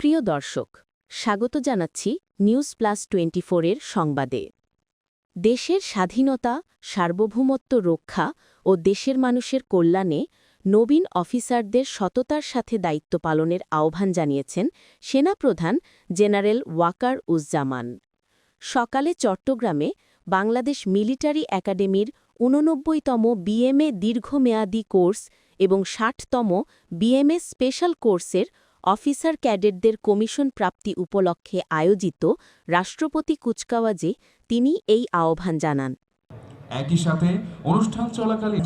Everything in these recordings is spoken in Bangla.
প্রিয় দর্শক, স্বাগত জানাচ্ছি নিউজ প্লাস টোয়েন্টি ফোরের সংবাদে। দেশের স্বাধীনতা, সার্বভৌমত্ব রক্ষা ও দেশের মানুষের কল্যাণে নবীন অফিসারদের সততার সাথে দায়িত্ব পালনের আহ্বান জানিয়েছেন সেনাপ্রধান জেনারেল ওয়াকার উজ্জামান। সকালে চট্টগ্রামে বাংলাদেশ মিলিটারি একাডেমির ঊননব্বইতম বিএমএ দীর্ঘমেয়াদী কোর্স এবং ষাটতম বিএমএ স্পেশাল কোর্সের অফিসার ক্যাডেটদের কমিশন প্রাপ্তি উপলক্ষে আয়োজিত রাষ্ট্রপতি কুচকাওয়াজে তিনি এই আহ্বান জানান। একই সাথে অনুষ্ঠান চলাকালীন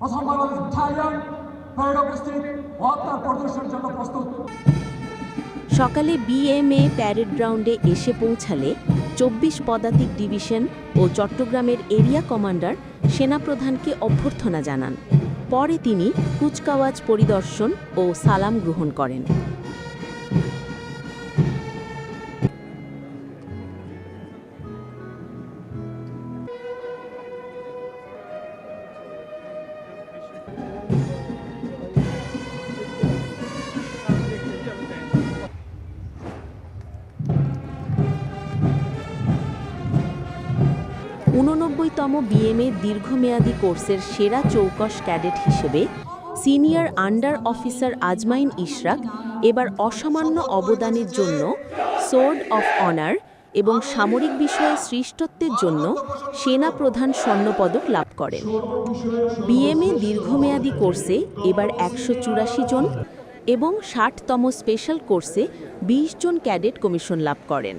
প্রথম বাংলাদেশ থাইল্যান্ড প্যারেড প্রদর্শনের জন্য প্রস্তুত। সকালে বিএমএ প্যারেড গ্রাউন্ডে এসে পৌঁছালে চব্বিশ পদাতিক ডিভিশন ও চট্টগ্রামের এরিয়া কমান্ডার সেনাপ্রধানকে অভ্যর্থনা জানান। পরে তিনি কুচকাওয়াজ পরিদর্শন ও সালাম গ্রহণ করেন। ঊননব্বইতম বিএমএ দীর্ঘমেয়াদী কোর্সের সেরা চৌকস ক্যাডেট হিসেবে senior under officer Azmain Ishraq এবার অসামান্য অবদানের জন্য সোর্ড অফ অনার এবং সামরিক বিষয়ে সৃষ্টত্বের জন্য সেনা প্রধান স্বর্ণপদক লাভ করেন। বিএমএ দীর্ঘমেয়াদী কোর্সে এবার একশো চুরাশি জন এবং ষাটতম স্পেশাল কোর্সে ২০ জন ক্যাডেট কমিশন লাভ করেন।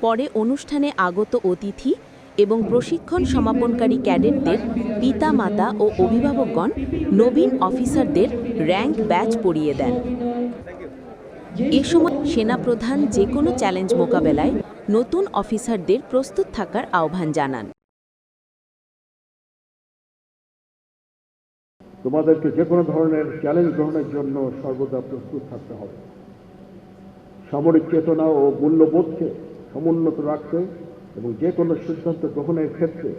পরে অনুষ্ঠানে আগত অতিথি এবং প্রশিক্ষণ সমাপনকারী ক্যাডেটদের পিতা মাতা ও অভিভাবকগণ নবীন অফিসারদের র্যাঙ্ক ব্যাচ পরিয়ে দেন। এ সময় সেনাপ্রধান যে কোনো চ্যালেঞ্জ মোকাবেলায় নতুন অফিসারদের প্রস্তুত থাকার আহ্বান জানান। তোমাদেরকে যে কোনো ধরনের চ্যালেঞ্জ গ্রহণের জন্য সর্বদা প্রস্তুত থাকতে হবে। সামরিক চেতনা ও মূল্যবোধকে সমুন্নত রাখতে এবং যে কোনো সিদ্ধান্ত গ্রহণের ক্ষেত্রে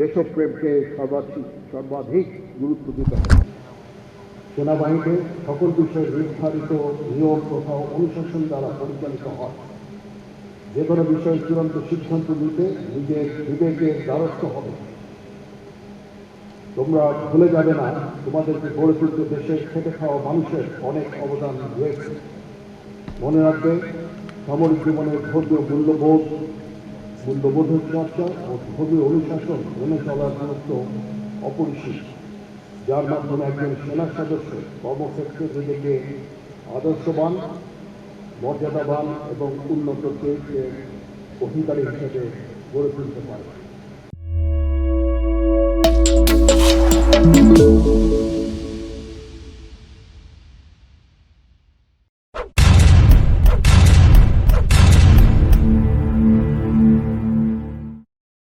দেশপ্রেমকে সর্বাধিক সর্বাধিক গুরুত্ব দিতে হবে। সেনাবাহিনী সকল বিষয়ে নির্ধারিত নিয়ম তথা অনুশাসন দ্বারা পরিচালিত হয়। যে কোনো বিষয়ে চূড়ান্ত সিদ্ধান্ত নিতে নিজের বিবেকের দ্বারস্থ হবে। তোমরা ভুলে যাবে না, তোমাদেরকে গড়ে তুলতে দেশের খেটে খাওয়া মানুষের অনেক অবদান রয়েছে। মনে রাখবে, সামরিক জীবনের ধর্মীয় মূল্যবোধ, মূল্যবোধের চর্চা ও ধর্মীয় অনুশাসন মেনে চলার গুরুত্ব অপরিসীম। যার মাধ্যমে একজন সেনা সদস্য কর্মক্ষেত্রে নিজেকে আদর্শবান মর্যাদাবান এবং উন্নত চরিত্রের অধিকারী হিসেবে গড়ে তুলতে পারে।